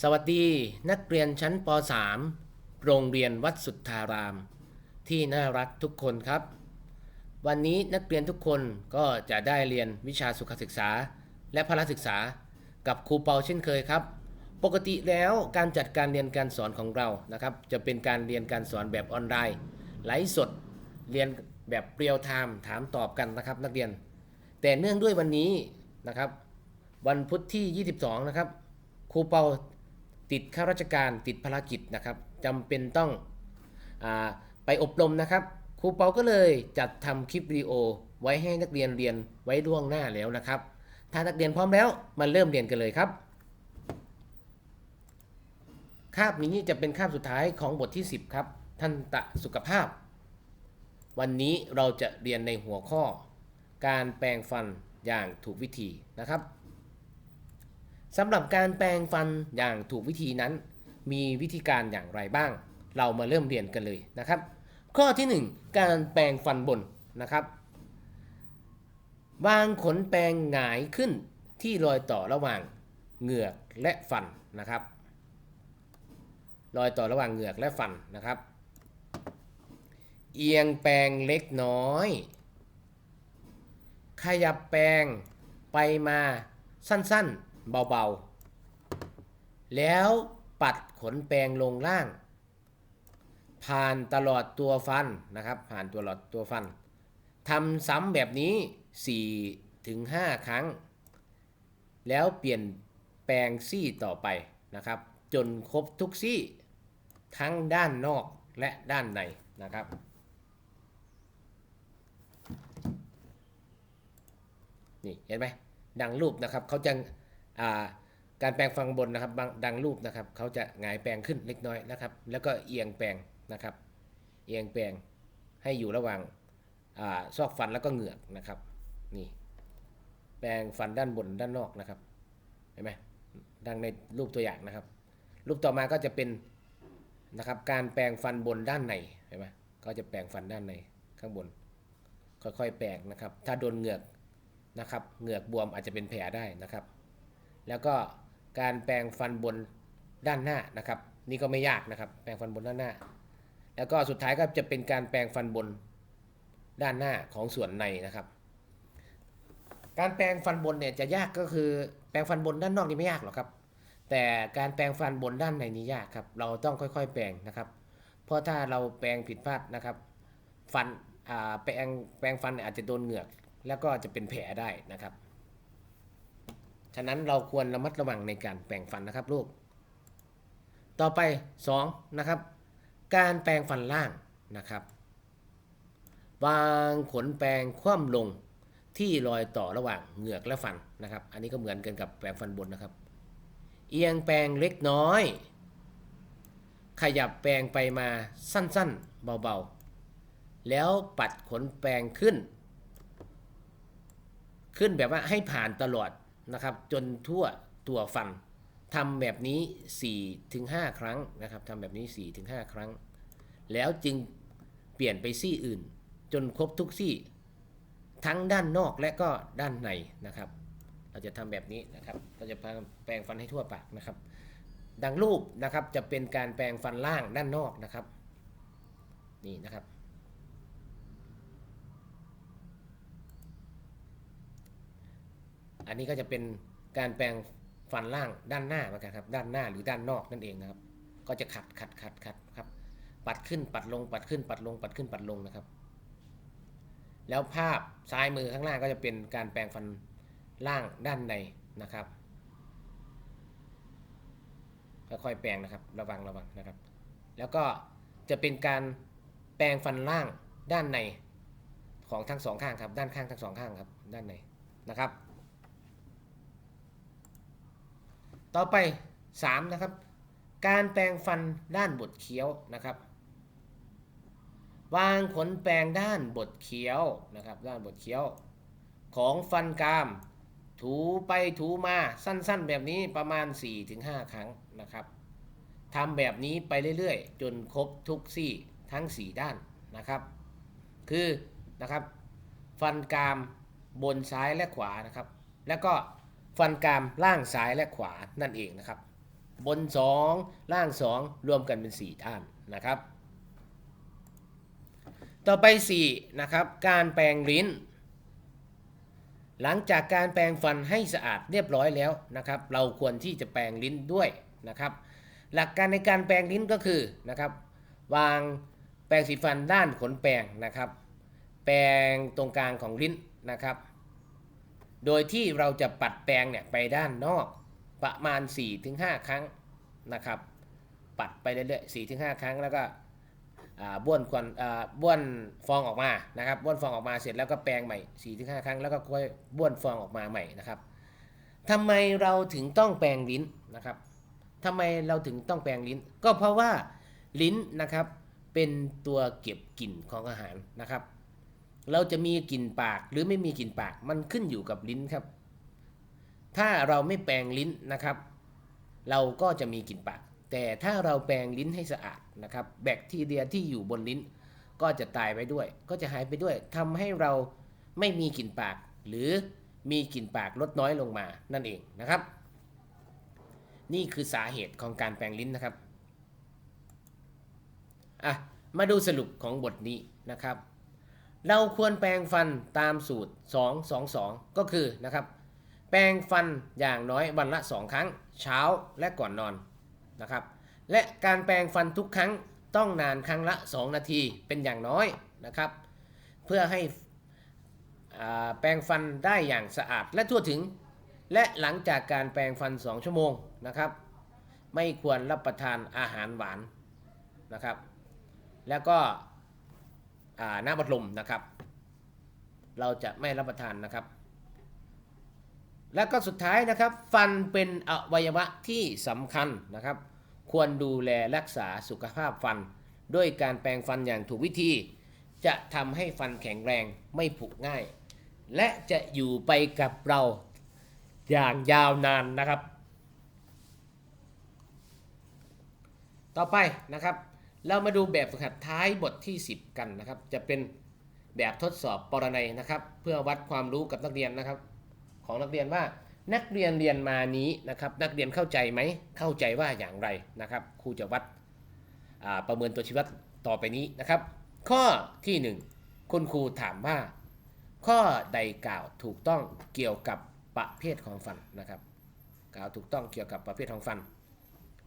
สวัสดีนักเรียนชั้นป .3 โรงเรียนวัดสุทธาราม ที่น่ารักทุกคนครับ วันนี้นักเรียนทุกคนก็จะได้เรียนวิชาสุขศึกษา และพละศึกษา กับครูเปาเช่นเคยครับ ปกติแล้วการจัดการเรียนการสอนของเรานะครับ จะเป็นการเรียนการสอนแบบออนไลน์ไลฟ์สด เรียนแบบเรียลไทม์ถามตอบกันนะครับ นักเรียน แต่เนื่องด้วยวันนี้นะครับ วันพุธที่ 22 นะครับครูเปา ติดข้าราชการติดภารกิจนะครับจำเป็นต้องอไปอบรมนะครับครูเปาก็เลยจัดทำคลิปวิดีโอไว้ให้นักเรียนเรียนไว้ล่วงหน้าแล้วนะครับ ถ้านักเรียนพร้อมแล้วมาเริ่มเรียนกันเลยครับ คาบนี้จะเป็นคาบสุดท้ายของบทที่ 10 ครับทันตะสุขภาพ วันนี้เราจะเรียนในหัวข้อ การแปรงฟันอย่างถูกวิธีนะครับ สำหรับการแปรงฟันอย่างถูกวิธีนั้น มีวิธีการอย่างไรบ้าง เรามาเริ่มเรียนกันเลยนะครับ ข้อที่ 1 การแปรงฟันบนนะครับวางขนแปรงหงายขึ้นที่รอยต่อระหว่างเหงือกและฟันนะครับ รอยต่อระหว่างเหงือกและฟันนะครับ เอียงแปรงเล็กน้อย ขยับแปรงไปมาสั้นๆ เบาๆ แล้วปัดขนแปรงลงล่าง ผ่านตลอดตัวฟันนะครับ ผ่านตัวหลอดตัวฟันทำซ้ำแบบนี้ 4 ถึง 5 ครั้ง แล้วเปลี่ยนแปรงซี่ต่อไปนะครับ จนครบทุกซี่ทั้งด้านนอกและด้านในนะครับ นี่เห็นไหมดังรูปนะครับเขาจะ การแปลงฟังบนนะครับดังรูปนะครับเขาจะหงายแปลงขึ้นเล็กน้อยนะครับ แล้วก็เอียงแปลงนะครับ เอียงแปลงให้อยู่ระหว่างอซอกฟันแล้วก็เหงือกนะครับนี่แปลงฟันด้านบนด้านนอกนะครับเห็นไหมดังในรูปตัวอย่างนะครับ รูปต่อมาก็จะเป็นนะครับการแปลงฟันบนด้านในเห็นไหมก็จะแปลงฟันด้านในข้างบน ค่อยๆ แปลงนะครับ ถ้าโดนเหงือกนะครับเหงือกบวมอาจจะเป็นแผลได้นะครับ แล้วก็การแปรงฟันบนด้านหน้านะครับ นี่ก็ไม่ยากนะครับ แปรงฟันบนด้านหน้า แล้วก็สุดท้ายก็จะเป็นการแปรงฟันบนด้านหน้าของส่วนในนะครับ การแปรงฟันบนเนี่ยจะยากก็คือแปรงฟันบนด้านนอกนี่ไม่ยากหรอกครับ แต่การแปรงฟันบนด้านในนี่ยากครับ เราต้องค่อยๆ แปรงนะครับ เพราะถ้าเราแปรงผิดพลาดนะครับ ฟันแปรงแปรงฟันอาจจะโดนเหงือก แล้วก็จะเป็นแผลได้นะครับ ฉะนั้นเราควรระมัดระวังในการแปรงฟันนะครับลูก ต่อไป2นะครับ การแปรงฟันล่างนะครับ วางขนแปรงคว่ำลงที่รอยต่อระหว่างเหงือกและฟันนะครับ อันนี้ก็เหมือนกันกับแปรงฟันบนนะครับ เอียงแปรงเล็กน้อย ขยับแปรงไปมาสั้นๆ เบาๆ แล้วปัดขนแปรงขึ้น ขึ้นแบบว่าให้ผ่านตลอด นะครับจนทั่วตัวฟันทำแบบนี้ 4-5 ครั้งนะครับทำแบบนี้ 4-5 ครั้ง แล้วจึงเปลี่ยนไปซี่อื่น จนครบทุกซี่ ทั้งด้านนอกและก็ด้านในนะครับ เราจะทำแบบนี้นะครับเราจะแปรงฟันให้ทั่วปากนะครับ ดังรูปนะครับจะเป็นการแปรงฟันล่างด้านนอกนะครับ นี่นะครับ อั นนี้ก็จะเป็นการแปลงฟันล่างด้านหน้าเหมือนกันครับ ด้านหน้าหรือด้านนอกนั่นเองนะครับ ก็จะขัดขัดขัดขัดครับ ปัดขึ้นปัดลงปัดขึ้นปัดลงปัดขึ้นปัดลงนะครับ แล้วภาพซ้ายมือข้างล่างก็จะเป็นการแปลงฟันล่างด้านในนะครับค่อยๆแปลงนะครับ ระวังระวังนะครับ แล้วก็จะเป็นการแปลงฟันล่างด้านในของทั้งสองข้างครับ ด้านข้างทั้งสองข้างครับ ด้านในนะครับ ต่อไป 3 นะครับ การแปรงฟันด้านบดเคี้ยวนะครับ วางขนแปรงด้านบดเคี้ยวนะครับ ด้านบดเคี้ยว ของฟันกราม ถูไปถูมาสั้นๆ แบบนี้ประมาณ 4-5 ครั้งนะครับทำแบบนี้ไปเรื่อยๆ จนครบทุกซี่ทั้ง 4 ด้านนะครับ คือนะครับ ฟันกรามบนซ้ายและขวานะครับ แล้วก็ ฟันกรามล่างซ้ายและขวานั่นเองนะครับ บน 2 ล่าง 2 รวมกันเป็น 4 ด้านนะครับ ต่อไป4นะครับการแปรงลิ้น หลังจากการแปรงฟันให้สะอาดเรียบร้อยแล้วนะครับ เราควรที่จะแปรงลิ้นด้วยนะครับ หลักการในการแปรงลิ้นก็คือนะครับ วางแปรงสีฟันด้านขนแปรงนะครับ แปรงตรงกลางของลิ้นนะครับ โดยที่เราจะปัดแปรงเนี่ยไปด้านนอกประมาณ 4-5 ครั้งนะครับ ปัดไปเรื่อยๆ4-5 ครั้งแล้วก็บ้วนควันบ้วนฟองออกมานะครับบ้วนฟองออกมาเสร็จแล้วก็แปรงใหม่4-5 ครั้งแล้วก็ค่อยบ้วนฟองออกมาใหม่นะครับทำไมเราถึงต้องแปรงลิ้นนะครับทำไมเราถึงต้องแปรงลิ้น ก็เพราะว่าลิ้นนะครับเป็นตัวเก็บกลิ่นของอาหารนะครับ เราจะมีกลิ่นปากหรือไม่มีกลิ่นปากมันขึ้นอยู่กับลิ้นครับ ถ้าเราไม่แปรงลิ้นนะครับ เราก็จะมีกลิ่นปาก แต่ถ้าเราแปรงลิ้นให้สะอาดนะครับ แบคทีเรียที่อยู่บนลิ้น ก็จะตายไปด้วย ก็จะหายไปด้วยทำให้เราไม่มีกลิ่นปาก หรือมีกลิ่นปากลดน้อยลงมานั่นเองนะครับ นี่คือสาเหตุของการแปรงลิ้นนะครับอะมาดูสรุปของบทนี้นะครับ เราควรแปรงฟันตามสูตร 2 2 2 ก็คือนะครับ แปรงฟันอย่างน้อยวันละ 2 ครั้ง เช้าและก่อนนอนนะครับ และการแปรงฟันทุกครั้งต้องนานครั้งละ 2 นาทีเป็นอย่างน้อยนะครับ เพื่อให้แปรงฟันได้อย่างสะอาดและทั่วถึง และหลังจากการแปรงฟัน 2 ชั่วโมงนะครับ ไม่ควรรับประทานอาหารหวานนะครับ แล้วก็ อ่าน้ำบัดลมนะครับ เราจะไม่รับประทานนะครับ แล้วก็สุดท้ายนะครับ ฟันเป็นอวัยวะที่สำคัญนะครับ ควรดูแลรักษาสุขภาพฟัน ด้วยการแปรงฟันอย่างถูกวิธี จะทำให้ฟันแข็งแรงไม่ผุง่าย และจะอยู่ไปกับเราอย่างยาวนานนะครับ ต่อไปนะครับ เรามาดูแบบฝึกหัดท้ายบทที่ 10 กันนะครับ จะเป็นแบบทดสอบปรนัยนะครับ เพื่อวัดความรู้กับนักเรียนนะครับ ของนักเรียนว่านักเรียนเรียนมานี้นะครับ นักเรียนเข้าใจไหมเข้าใจว่าอย่างไรนะครับครูจะวัดประเมินตัวชี้วัดต่อไปนี้นะครับ ข้อที่ 1 คุณครูถามว่า ข้อใดกล่าวถูกต้องเกี่ยวกับประเภทของฟันนะครับ กล่าวถูกต้องเกี่ยวกับประเภทของฟัน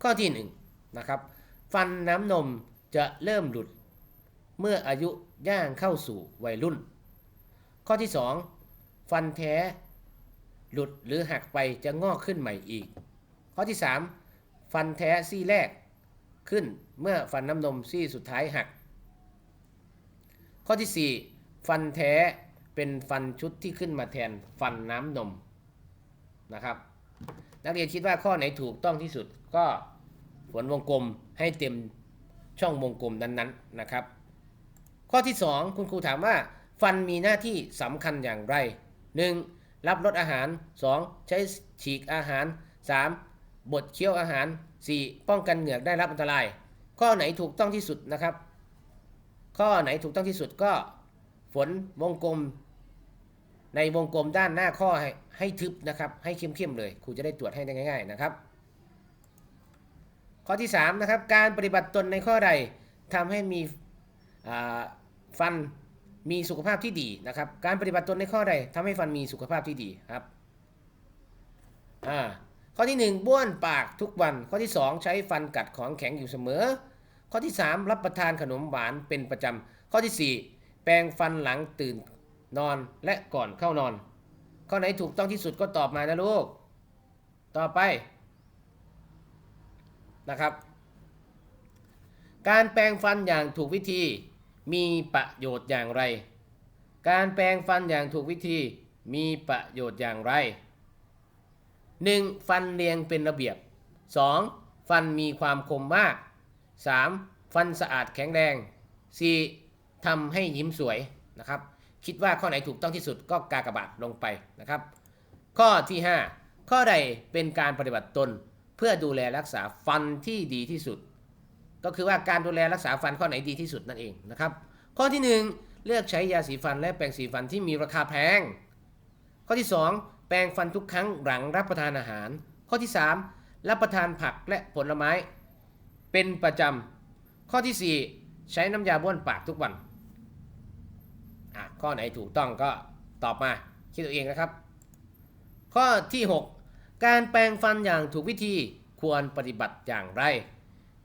ข้อที่1นะครับ ฟันน้ำนมจะเริ่มหลุด เมื่ออายุย่างเข้าสู่วัยรุ่น ข้อที่ 2 ฟันแท้ หลุดหรือหักไปจะงอกขึ้นใหม่อีก ข้อที่ 3 ฟันแท้ซี่แรกขึ้นเมื่อฟันน้ำนมซี่สุดท้ายหัก ข้อที่ 4 ฟันแท้เป็นฟันชุดที่ขึ้นมาแทนฟันน้ำนมนะครับ นักเรียนคิดว่าข้อไหนถูกต้องที่สุดก็ ฝนวงกลมให้เต็มช่องวงกลมนั้นๆนะครับ ข้อที่ 2 คุณครูถามว่า ฟันมีหน้าที่สำคัญอย่างไร 1. รับรสอาหาร 2. ใช้ฉีกอาหาร 3. บดเคี้ยวอาหาร 4. ป้องกันเหงือกได้รับอันตราย ข้อไหนถูกต้องที่สุดนะครับ ข้อไหนถูกต้องที่สุดก็ ฝนวงกลม ในวงกลมด้านหน้าข้อให้ให้ทึบนะครับ ให้เข้มๆเลยครูจะได้ตรวจให้ได้ง่าย ๆ นะครับ ข้อที่3นะครับการปฏิบัติตนในข้อใดทำให้มีฟันมีสุขภาพที่ดีนะครับการปฏิบัติตนในข้อใดทำให้ฟันมีสุขภาพที่ดีครับอ่าข้อที่ 1 บ้วนปากทุกวัน ข้อที่ 2 ใช้ฟันกัดของแข็งอยู่เสมอ ข้อที่ 3 รับประทานขนมหวานเป็นประจำข้อที่ 4 แปรงฟันหลังตื่นนอนและก่อนเข้านอน ข้อไหนถูกต้องที่สุดก็ตอบมานะลูก ต่อไป นะครับ การแปรงฟันอย่างถูกวิธีมีประโยชน์อย่างไร การแปรงฟันอย่างถูกวิธีมีประโยชน์อย่างไร 1. ฟันเรียงเป็นระเบียบ 2. ฟันมีความคมมาก 3. ฟันสะอาดแข็งแรง 4. ทำให้ยิ้มสวยนะครับ คิดว่าข้อไหนถูกต้องที่สุดก็กากบาทลงไปนะครับ ข้อที่ 5 ข้อใดเป็นการปฏิบัติตน เพื่อดูแลรักษาฟันที่ดีที่สุด ก็คือว่าการดูแลรักษาฟันข้อไหนดีที่สุดนั่นเองนะครับ ข้อที่ 1 เลือกใช้ยาสีฟันและแปรงสีฟันที่มีราคาแพง ข้อที่ 2 แปรงฟันทุกครั้งหลังรับประทานอาหาร ข้อที่รับประทานผักและผลไม้ เป็นประจำข้อที่ 4 ใช้น้ำยาบ้วนปากทุกวันอะข้อไหนถูกต้องก็ตอบมาคิดตัวเองนะครับ ข้อที่ 6 การแปรงฟันอย่างถูกวิธีควรปฏิบัติอย่างไร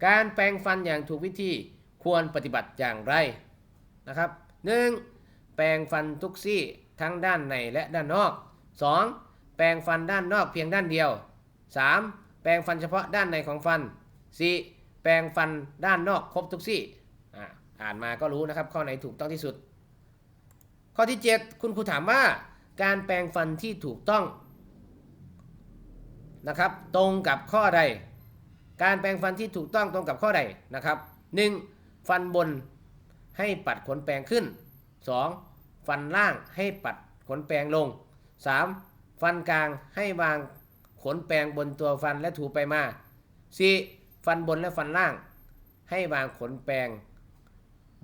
การแปรงฟันอย่างถูกวิธีควรปฏิบัติอย่างไรนะครับ 1. แปรงฟันทุกซี่ทั้งด้านในและด้านนอก 2. แปรงฟันด้านนอกเพียงด้านเดียว 3. แปรงฟันเฉพาะด้านในของฟัน 4. แปรงฟันด้านนอกครบทุกซี่อ่านมาก็รู้นะครับ ข้อไหนถูกต้องที่สุด ข้อที่ 7 คุณครูถามว่า การแปรงฟันที่ถูกต้อง นะครับ ตรงกับข้อใด การแปรงฟันที่ถูกต้องตรงกับข้อใดนะครับ 1. ฟันบนให้ปัดขนแปรงขึ้น 2. ฟันล่างให้ปัดขนแปรงลง 3. ฟันกลางให้วางขนแปรงบนตัวฟันและถูไปมา 4. ฟันบนและฟันล่าง ให้วางขนแปรง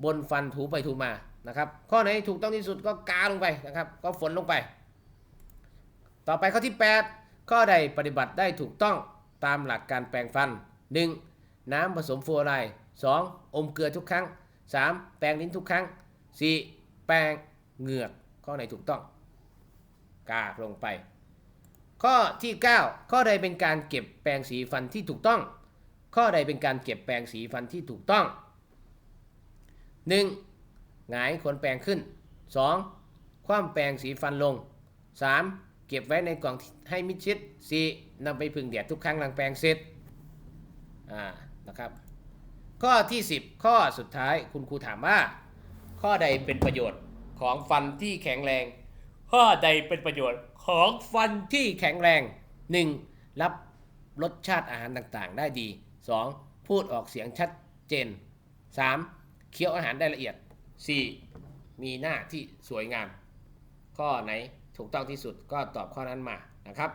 บนฟันถูไปถูมานะครับ ข้อไหนถูกต้องที่สุดก็กาลงไปนะครับ ก็ฝนลงไป ต่อไปข้อที่ 8 ข้อใดปฏิบัติได้ถูกต้องตามหลักการแปรงฟัน 1. น้ำผสมฟลูออไรด์ 2. อมเกลือทุกครั้ง 3. แปรงลิ้นทุกครั้ง 4. แปรงเหงือก ข้อไหนถูกต้อง กากลงไป ข้อที่ 9 ข้อใดเป็นการเก็บแปรงสีฟันที่ถูกต้อง ข้อใดเป็นการเก็บแปรงสีฟันที่ถูกต้อง 1. หงายขนแปรงขึ้น 2. คว่ำแปรงสีฟันลง 3. เก็บไว้ในกล่องให้มิดชิด 4. นำไปพึ่งแดดทุกครั้งหลังแปรงเสร็จอ่านะครับ ข้อที่ 10 ข้อสุดท้ายคุณครูถามว่า ข้อใดเป็นประโยชน์ของฟันที่แข็งแรง ข้อใดเป็นประโยชน์ของฟันที่แข็งแรง 1. รับรสชาติอาหารต่างๆ ได้ดี 2. พูดออกเสียงชัดเจน 3. เคี้ยวอาหารได้ละเอียด 4. มีหน้าที่สวยงาม ข้อไหน ถูกต้องที่สุดก็ตอบข้อนั้นมานะครับ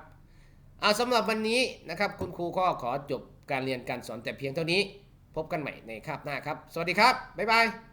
เอาสำหรับวันนี้นะครับ คุณครูก็ขอจบการเรียนการสอนแต่เพียงเท่านี้ พบกันใหม่ในคาบหน้าครับ สวัสดีครับ บ๊ายบาย